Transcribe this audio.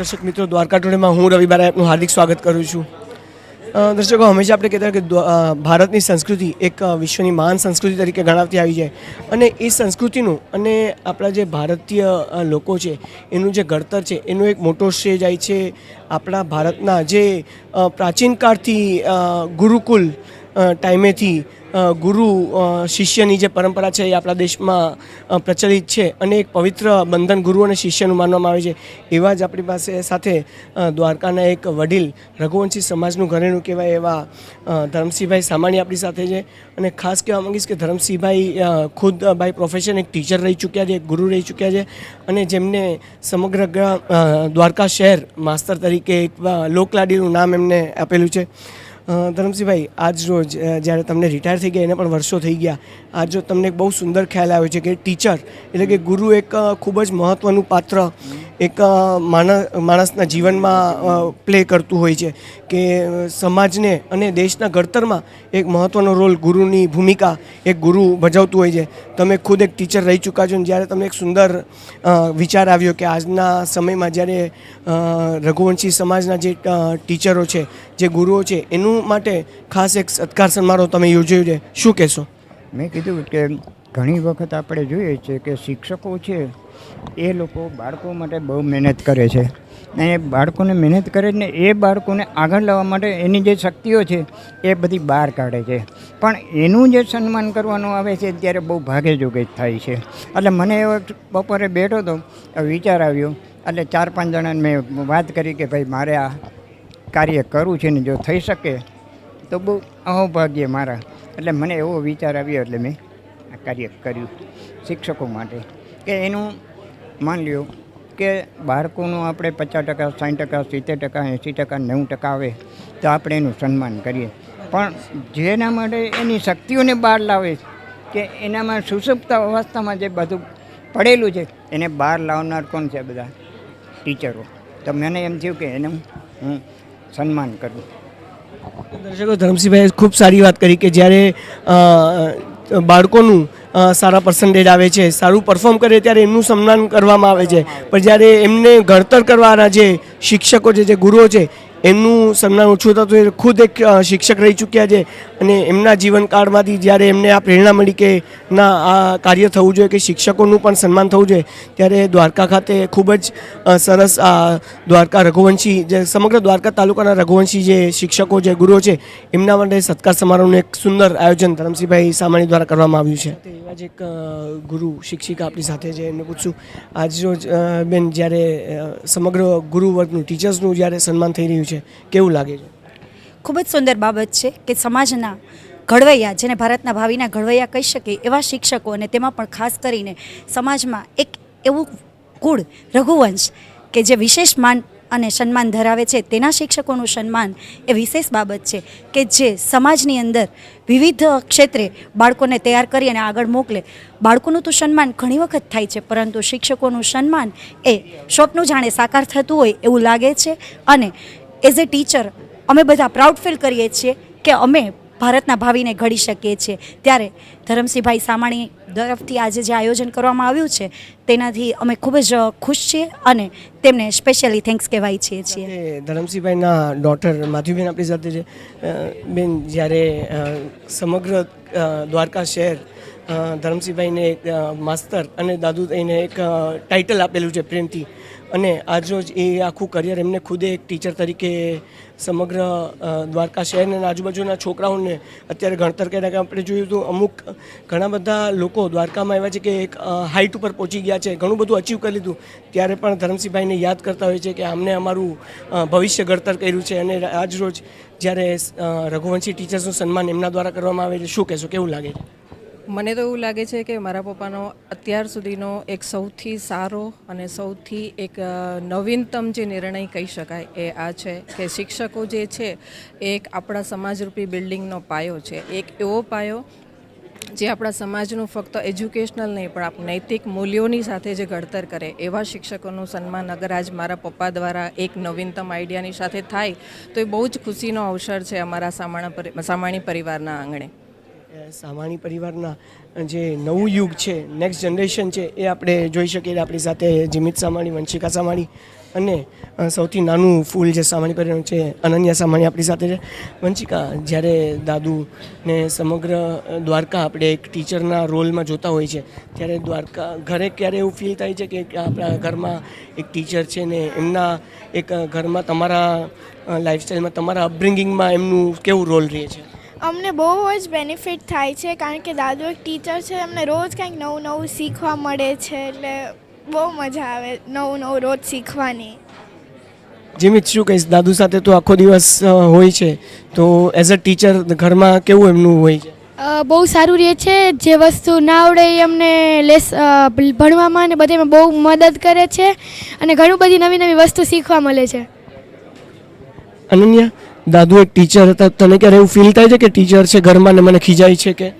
દર્શક મિત્રો દ્વારકા ટોળીમાં હું રવિ બારા આપનું હાર્દિક સ્વાગત કરું છું. દર્શકો, હંમેશા આપણે કહેતા કે ભારતની સંસ્કૃતિ એક વિશ્વની મહાન સંસ્કૃતિ તરીકે ગણાવતી આવી છે અને એ સંસ્કૃતિનું અને આપણા જે ભારતીય લોકો છે, એનું જે ઘડતર છે, એનો એક મોટો શ્રેય જાય છે આપણા ભારતના જે પ્રાચીન કાળથી ગુરુકુલ ટાઈમેથી ગુરુ શિષ્યની જે પરંપરા છે એ આપણા દેશમાં પ્રચલિત છે અને એક પવિત્ર બંધન ગુરુ અને શિષ્યનું માનવામાં આવે છે. એવા જ આપણી પાસે સાથે દ્વારકાના એક વડીલ રઘુવંશી સમાજનું ઘરેણું કહેવાય એવા ધરમસિંહભાઈ સામાણી આપણી સાથે છે. અને ખાસ કહેવા માંગીશ કે ધરમસિંહભાઈ ખુદ બાય પ્રોફેશન એક ટીચર રહી ચૂક્યા છે, એક ગુરુ રહી ચૂક્યા છે અને જેમને સમગ્ર દ્વારકા શહેર માસ્તર તરીકે એક લોકલાડીનું નામ એમને આપેલું છે. ધરમસિંહભાઈ, આજ રોજ જ્યારે તમને રિટાયર થઈ ગયા, એને પણ વર્ષો થઈ ગયા, આજ રોજ તમને એક બહુ સુંદર ખ્યાલ આવ્યો છે કે ટીચર એટલે કે ગુરુ એક ખૂબ જ મહત્ત્વનું પાત્ર એક માણસના જીવનમાં પ્લે કરતું હોય છે કે સમાજને અને દેશના ઘડતરમાં એક મહત્ત્વનો રોલ ગુરુની ભૂમિકા એક ગુરુ ભજવતું હોય છે. તમે ખુદ એક ટીચર રહી ચૂક્યા છો જ્યારે તમને એક સુંદર વિચાર આવ્યો કે આજના સમયમાં જ્યારે રઘુવંશી સમાજના જે ટીચરો છે, જે ગુરુઓ છે, એનું માટે ખાસ એક સત્કાર સમારોહ તમે યોજ્યો છે. શું કહેશો? મેં કીધું કે ઘણી વખત આપણે જોઈએ છે કે શિક્ષકો છે, એ લોકો બાળકો માટે બહુ મહેનત કરે છે. અને એ બાળકોને મહેનત કરે ને એ બાળકોને આગળ લાવવા માટે એની જે શક્તિઓ છે, એ બધી બહાર કાઢે છે. પણ એનું જે સન્માન કરવાનું આવે છે, ત્યારે બહુ ભાગે જોગે થાય છે. એટલે મને એવો બપોરે બેઠો હતો વિચાર આવ્યો. એટલે ચાર પાંચ જણાને મેં વાત કરી કે ભાઈ, મારે આ કાર્ય કરવું છે ને જો થઈ શકે, તો બહુ અહોભાગ્ય મારા. એટલે મને એવો વિચાર આવ્યો, એટલે મેં આ કાર્ય કર્યું શિક્ષકો માટે. કે એનું માન લ્યો કે બાળકોનું આપણે પચાસ ટકા સાઠ ટકા, સિત્તેર ટકા, એંસી ટકા, નેવું ટકા આવે તો આપણે એનું સન્માન કરીએ. પણ જેના માટે એની શક્તિઓને બહાર લાવે કે એનામાં સુસુપ્ત અવસ્થામાં જે બધું પડેલું છે, એને બહાર લાવનાર કોણ છે બધા? ટીચરો. તો મને એમ થયું કે એનું હું સન્માન કરું. દર્શકો, ધરમસિંહભાઈએ ખૂબ સારી વાત કરી કે જ્યારે બાળકોનું સારા પર્સન્ટેજ આવે છે, સારું પરફોર્મ કરે ત્યારે એમનું સન્માન કરવામાં આવે છે. પણ જ્યારે એમને ઘડતર કરવાના જે શિક્ષકો છે, જે ગુરુઓ છે એમનું સન્માન ઓછું થતું એ ખુદ એક શિક્ષક રહી ચૂક્યા છે અને એમના જીવનકાળમાંથી જ્યારે એમને આ પ્રેરણા મળી કે ના, આ કાર્ય થવું જોઈએ કે શિક્ષકોનું પણ સન્માન થવું જોઈએ, ત્યારે દ્વારકા ખાતે ખૂબ જ સરસ, આ, દ્વારકા રઘુવંશી જે સમગ્ર દ્વારકા તાલુકાના રઘુવંશી જે શિક્ષકો જે ગુરુઓ છે, એમના માટે સત્કાર સમારોહનું એક સુંદર આયોજન ધરમસિંહભાઈ સામાણી દ્વારા કરવામાં આવ્યું છે. એવા જ એક ગુરુ, શિક્ષિકા આપણી સાથે છે, એમને પૂછશું આજ રોજ બેન જ્યારે સમગ્ર ગુરુ વર્ગનું ટીચર્સનું જ્યારે સન્માન થઈ રહ્યું છે કેવું લાગે છે? ખૂબ જ સુંદર બાબત છે કે સમાજના ઘડવૈયા, જેને ભારતના ભાવિના ઘડવૈયા કહી શકીએ, એવા શિક્ષકો અને તેમાં પણ ખાસ કરીને સમાજમાં એક એવું કુળ રઘુવંશ કે જે વિશેષ માન અને સન્માન ધરાવે છે, તેના શિક્ષકોનું સન્માન એ વિશેષ બાબત છે કે જે સમાજની અંદર વિવિધ ક્ષેત્રે બાળકોને તૈયાર કરી અને આગળ મોકલે. બાળકોનું તો સન્માન ઘણી વખત થાય છે, પરંતુ શિક્ષકોનું સન્માન એ સ્વપ્નું જાણે સાકાર થતું હોય એવું લાગે છે અને એઝ એ ટીચર અમે બધા પ્રાઉડ ફીલ કરીએ છીએ કે અમે ભારતના ભાવિને ઘડી શકીએ છીએ. ત્યારે ધરમસિંહભાઈ સામાણી તરફથી આજે જે આયોજન કરવામાં આવ્યું છે, તેનાથી અમે ખૂબ જ ખુશ છીએ અને તેમને સ્પેશિયલી થેન્ક્સ કહેવાય છીએ છીએ. ધરમસિંહભાઈના ડોટર માધુબેન આપણી સાથે છે. બેન, જ્યારે સમગ્ર દ્વારકા શહેર ધરમસિંહભાઈને એક માસ્તર અને દાદુ એને એક ટાઇટલ આપેલું છે પ્રેમથી. અને આજરોજ એ આખું કરિયર એમને ખુદે એક ટીચર તરીકે સમગ્ર દ્વારકા શહેર અને આજુબાજુના છોકરાઓને અત્યારે ગણતર કર્યા કે આપણે જોયું તો અમુક ઘણા બધા લોકો દ્વારકામાં એવા છે કે એક હાઇટ ઉપર પહોંચી ગયા છે, ઘણું બધું અચીવ કરી લીધું. ત્યારે પણ ધરમસિંહભાઈને યાદ કરતા હોય છે કે આમને અમારું ભવિષ્ય ઘડતર કર્યું છે અને આજ રોજ જ્યારે રઘુવંશી ટીચર્સનું સન્માન એમના દ્વારા કરવામાં આવે છે. શું કહેશો? કેવું લાગે છે? મને તો એવું લાગે છે કે મારા પપ્પાનો અત્યાર સુધીનો એક સૌથી સારો અને સૌથી એક નવીનતમ જે નિર્ણય કહી શકાય એ આ છે કે શિક્ષકો જે છે એક આપણા સમાજરૂપી બિલ્ડિંગનો પાયો છે. એક એવો પાયો જે આપણા સમાજનું ફક્ત એજ્યુકેશનલ નહીં, પણ આપ નૈતિક મૂલ્યોની સાથે જે ઘડતર કરે એવા શિક્ષકોનું સન્માન અગર આજ મારા પપ્પા દ્વારા એક નવીનતમ આઈડિયાની સાથે થાય, તો એ બહુ જ ખુશીનો અવસર છે અમારા સામાણા સામાણી પરિવારના આંગણે. સામાણી પરિવારના જે નવું યુગ છે નેક્સ્ટ જનરેશન છે, એ આપણે જોઈ શકીએ આપણી સાથે જીમિત સામાણી, વંશિકા સામાણી અને સૌથી નાનું ફૂલ જે સામાણી પરિવારનું છે, અનન્યા સામાણી આપણી સાથે છે. વંશિકા, જ્યારે દાદુ ને સમગ્ર દ્વારકા આપણે એક ટીચરના રોલમાં જોતા હોય છે, ત્યારે દ્વારકા ઘરે ક્યારે એવું ફીલ થાય છે કે કે આપણા ઘરમાં એક ટીચર છે ને એમના એક ઘરમાં તમારા લાઈફસ્ટાઈલમાં તમારા અપબ્રિંગિંગમાં એમનું કેવું રોલ રહે છે? અમને બહુ જ બેનિફિટ થાય છે કારણ કે દાદુ એક ટીચર છે અમને રોજ કંઈક નવું નવું શીખવા મળે છે એટલે બહુ મજા આવે નવું નવું રોજ શીખવાની. જીમિત શું કહીશ દાદુ સાથે તો આખો દિવસ હોય છે. તો એઝ અ ટીચર ઘરમાં કેવું એમનું હોય છે? બહુ સારું રહે છે જે વસ્તુ ના આવડે એ અમને લેસ ભણવામાં ને બધેમાં બહુ મદદ કરે છે અને ઘણું બધી નવી નવી વસ્તુ શીખવા મળે છે. અનન્યા? દાદુ એક ટીચર હતા. તને ક્યારે એવું ફીલ થાય છે કે ટીચર છે, ઘરમાં ને મને ખીજાય છે કે?